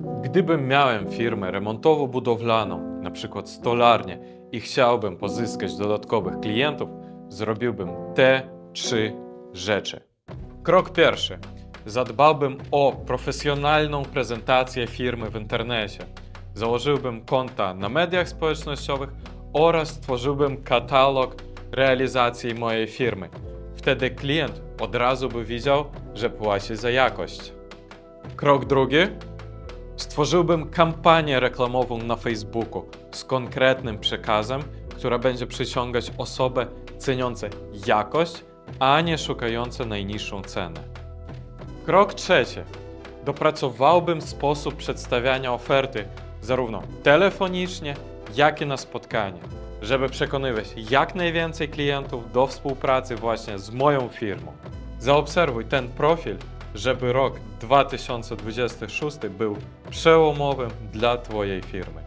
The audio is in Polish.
Gdybym miałem firmę remontowo-budowlaną, na przykład stolarnię, i chciałbym pozyskać dodatkowych klientów, zrobiłbym te trzy rzeczy. Krok pierwszy. Zadbałbym o profesjonalną prezentację firmy w internecie. Założyłbym konta na mediach społecznościowych oraz stworzyłbym katalog realizacji mojej firmy. Wtedy klient od razu by widział, że płaci za jakość. Krok drugi. Stworzyłbym kampanię reklamową na Facebooku z konkretnym przekazem, która będzie przyciągać osoby ceniące jakość, a nie szukające najniższą cenę. Krok trzeci. Dopracowałbym sposób przedstawiania oferty zarówno telefonicznie, jak i na spotkaniu, żeby przekonywać jak najwięcej klientów do współpracy właśnie z moją firmą. Zaobserwuj ten profil, żeby rok 2026 był przełomowym dla Twojej firmy.